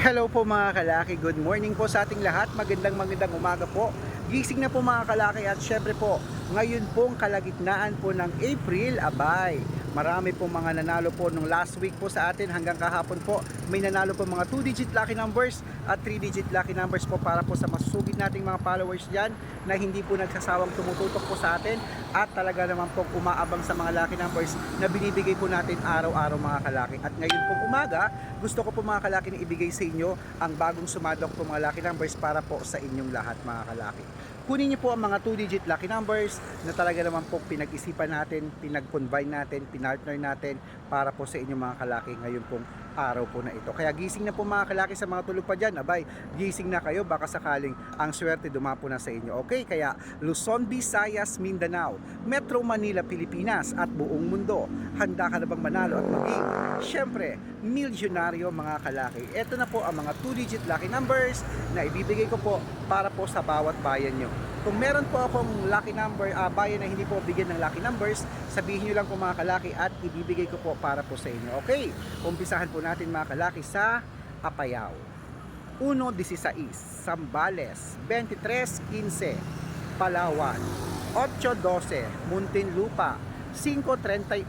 Hello po mga kalaki, good morning po sa ating lahat. Magandang magandang umaga po. Gising na po mga kalaki at syempre po, ngayon pong kalagitnaan po ng April, abay. Marami po mga nanalo po nung last week po sa atin hanggang kahapon po. May nanalo po mga 2-digit lucky numbers at 3-digit lucky numbers po para po sa masusugid nating mga followers dyan na hindi po nagsasawang tumututok po sa atin at talaga naman po umaabang sa mga lucky numbers na binibigay po natin araw-araw mga kalaki. At ngayon pong umaga, gusto ko po mga kalaki na ibigay sa inyo ang bagong sumadok po mga lucky numbers para po sa inyong lahat mga kalaki. Kunin niyo po ang mga 2-digit lucky numbers na talaga naman po pinag-isipan natin, pinag-combine natin, pinartner natin para po sa inyong mga kalaki ngayon pong araw po na ito. Kaya gising na po mga kalaki sa mga tulog pa dyan. Abay, gising na kayo baka sakaling ang swerte dumapo na sa inyo. Okay, kaya Luzon, Visayas, Mindanao, Metro Manila, Pilipinas at buong mundo. Handa ka na bang manalo at maging, syempre, milyonaryo mga kalaki. Ito na po ang mga 2-digit lucky numbers na ibibigay ko po para po sa bawat bayan nyo. Kung meron po akong lucky number, ah, bayan na hindi po bigyan ng lucky numbers, sabihin nyo lang po mga kalaki at ibibigay ko po para po sa inyo. Okay, umpisahan po natin mga kalaki sa Apayao. 1.16 Sambales 23.15 Palawan 8.12 Muntinlupa 5.31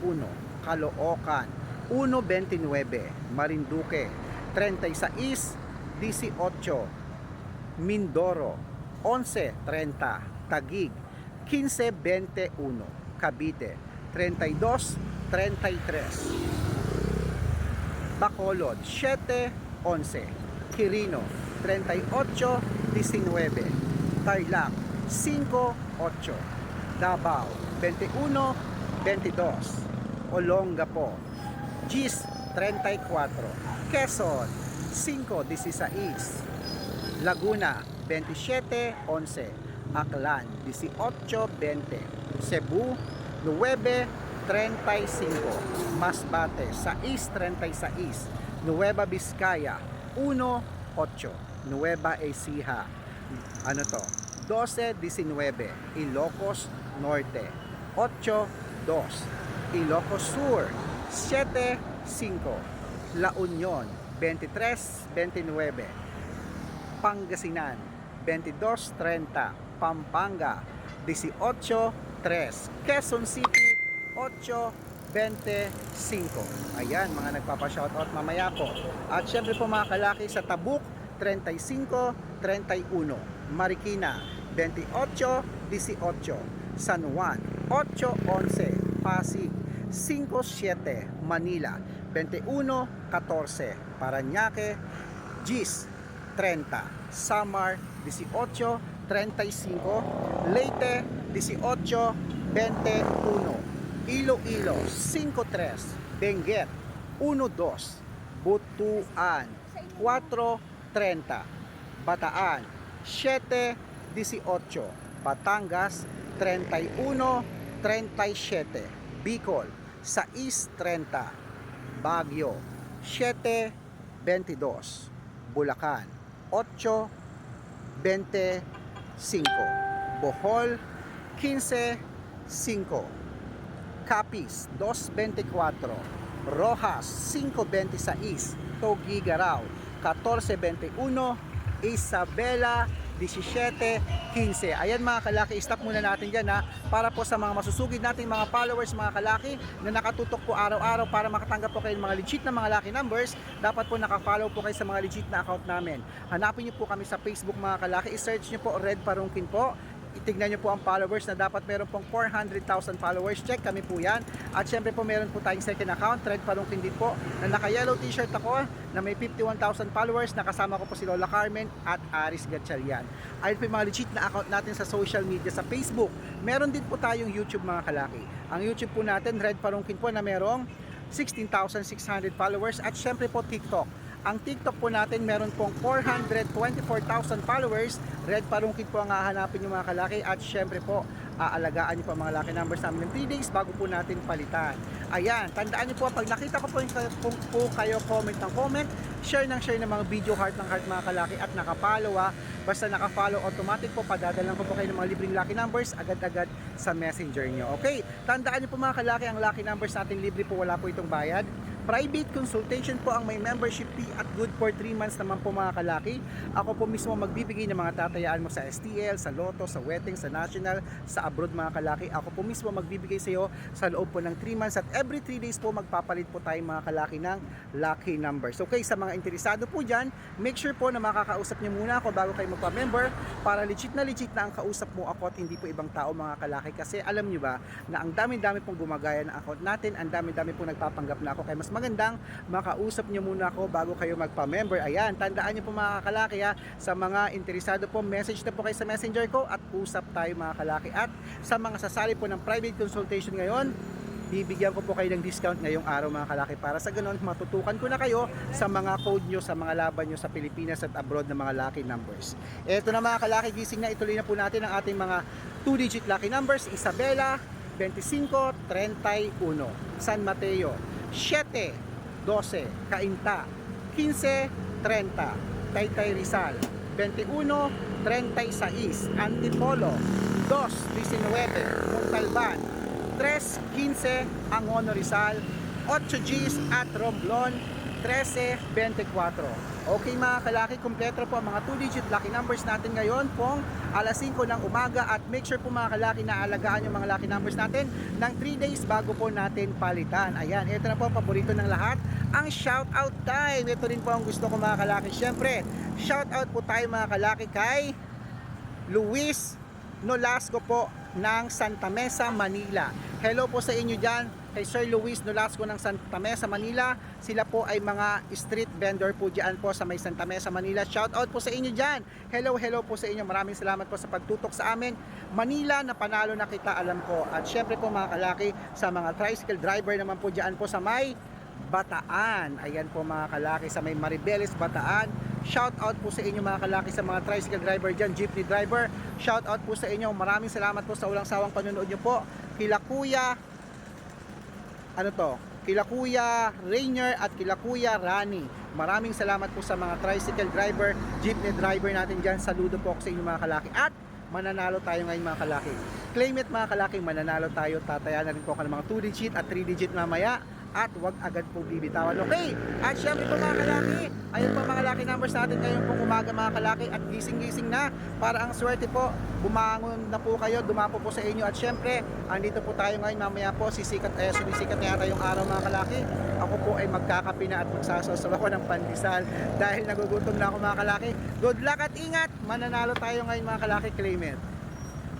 Caloocan 1.29 Marinduque 36.18 Mindoro 11.30 Tagig 15.21 Cavite 32.33 Bacolod 7.11 Quirino 38.19 Tarlac 5.8 Davao 21.22 Olongapo Gis 34 Quezon 5.16 Laguna 27.11 Aklan 18.20 Cebu 9.35 Masbate 6.36 Nueva Vizcaya 1.8 Nueva Ecija ano to? 12.19 Ilocos Norte 8.2 Ilocos Sur 7.5 La Union 23.29 Pangasinan 22.30 Pampanga 18.3 Quezon City 8.25 Ayan mga nagpapa-shoutout mamaya po. At syempre po mga kalaki sa Tabuk 35.31 Marikina 28.18 San Juan 8.11 Pasig 5.7 Manila 21.14 Paranaque Gis 30 Samar 18.35 Leyte 18.21 Iloilo 5.3 Benguet 1.2 Butuan 4.30 Bataan 7.18 Batangas 31.37 Bicol 6.30 Baguio 7.22 Bulacan 8.25 Bohol 15.5 Capiz 2.24 Rojas 5.26 Togigaraw 14.21 Isabela 17.15 Ayan mga kalaki, stop muna natin dyan ha para po sa mga masusugid nating mga followers mga kalaki na nakatutok po araw-araw para makatanggap po kayo ng mga legit na mga lucky numbers dapat po nakafollow po kayo sa mga legit na account namin. Hanapin nyo po kami sa Facebook mga kalaki. I-search nyo po Red Parungkin po itignan nyo po ang followers na dapat meron pong 400,000 followers. Check kami po yan. At syempre po meron po tayong second account, Thread Palungkin din po, na naka-yellow t-shirt ako na may 51,000 followers. Nakasama ko po si Lola Carmen at Aris Gatchalian. Ayun po yung mga legit na account natin sa social media, sa Facebook. Meron din po tayong YouTube mga kalaki. Ang YouTube po natin, Red Palungkin po na merong 16,600 followers at syempre po TikTok. Ang TikTok po natin meron pong 424,000 followers. Red Palungkit po ang hahanapin yung mga kalaki at syempre po aalagaan niyo po ang mga lucky numbers namin ng 3 days bago po natin palitan. Ayan, tandaan niyo po pag nakita ko po, yung, kung po kayo comment ng comment, share ng share ng mga video heart ng heart mga kalaki at nakapollow ah. Basta nakafollow automatic po, padadalan ko po kayo ng mga libreng lucky numbers agad-agad sa messenger nyo. Okay, tandaan niyo po mga kalaki, ang lucky numbers natin libre po, wala po itong bayad. Private consultation po ang may membership fee at good for 3 months naman po mga kalaki. Ako po mismo magbibigay ng mga tatayaan mo sa STL, sa Lotto, sa Wedding, sa National, sa abroad mga kalaki. Ako po mismo magbibigay sa iyo sa loob po ng 3 months at every 3 days po magpapalit po tayo mga kalaki ng lucky numbers. Okay, sa mga interesado po dyan, make sure po na makakausap niyo muna ako bago kayo magpa-member para legit na legit na ang kausap mo ako at hindi po ibang tao mga kalaki kasi alam niyo ba na ang dami-dami pong gumagaya ng account natin, ang dami-dami pong nagpapanggap na ako kaya mas magandang makausap niyo muna ako bago kayo magpa-member. Ayan, tandaan niyo po mga kalaki ha, sa mga interesado po, message na po kayo sa messenger ko at usap tayo mga kalaki. At sa mga sasali po ng private consultation ngayon, bibigyan ko po kayo ng discount ngayong araw mga kalaki para sa ganun matutukan ko na kayo sa mga code nyo, sa mga laban nyo sa Pilipinas at abroad na mga lucky numbers. Ito na mga kalaki, gising na ituloy na po natin ang ating mga 2-digit lucky numbers. Isabela, 25-31. San Mateo, 7, 12. Cainta, 15, 30. Taytay Rizal, 21, 36. Antipolo, 2, 19. Montalban, 3, 15. Angono Rizal, 8 Gs at Romblon, 13, 24. Okay mga kalaki, kumpleto po ang mga 2-digit lucky numbers natin ngayon pong alas 5 ng umaga at make sure po mga kalaki na alagaan yung mga lucky numbers natin ng 3 days bago po natin palitan. Ayan, ito na po ang paborito ng lahat, ang shout out time. Ito rin po ang gusto ko mga kalaki. Siyempre, shout out po tayo mga kalaki kay Luis Nolasco po ng Santa Mesa, Manila. Hello po sa inyo dyan kay Sir Luis Nolasco ng Santa Mesa, Manila. Sila po ay mga street vendor po dyan po sa may Santa Mesa, Manila. Shout out po sa inyo dyan. Hello, hello po sa inyo. Maraming salamat po sa pagtutok sa amin. Manila na panalo na kita alam ko. At syempre po mga kalaki sa mga tricycle driver naman po dyan po sa may Bataan. Ayan po mga kalaki sa may Maribeles, Bataan. Shout out po sa inyo mga kalaki sa mga tricycle driver dyan, jeepney driver. Shout out po sa inyo. Maraming salamat po sa ulang sawang panonood nyo po. Kila Kuya, ano to? Kila Kuya Rainier at kila Kuya Rani. Maraming salamat po sa mga tricycle driver, jeepney driver natin dyan. Saludo po ako sa inyo mga kalaki. At mananalo tayo ngayon mga kalaki. Claim it mga kalaki, mananalo tayo. Tataya na rin po ako ng mga 2 digit at 3 digit mamaya at wag agad po bibitawan. Okay? At syempre po mga kalaki, ayun po mga lucky numbers natin ngayon pong umaga mga kalaki at gising-gising na para ang swerte po, bumangon na po kayo, dumapo po sa inyo at syempre, andito po tayo ngayon mamaya po, sisikat, eh, sumisikat na yata yung araw mga kalaki. Ako po ay magkakape na at magsasasaw ako ng pandesal dahil nagugutom na ako mga kalaki. Good luck at ingat! Mananalo tayo ngayon mga kalaki, claim it.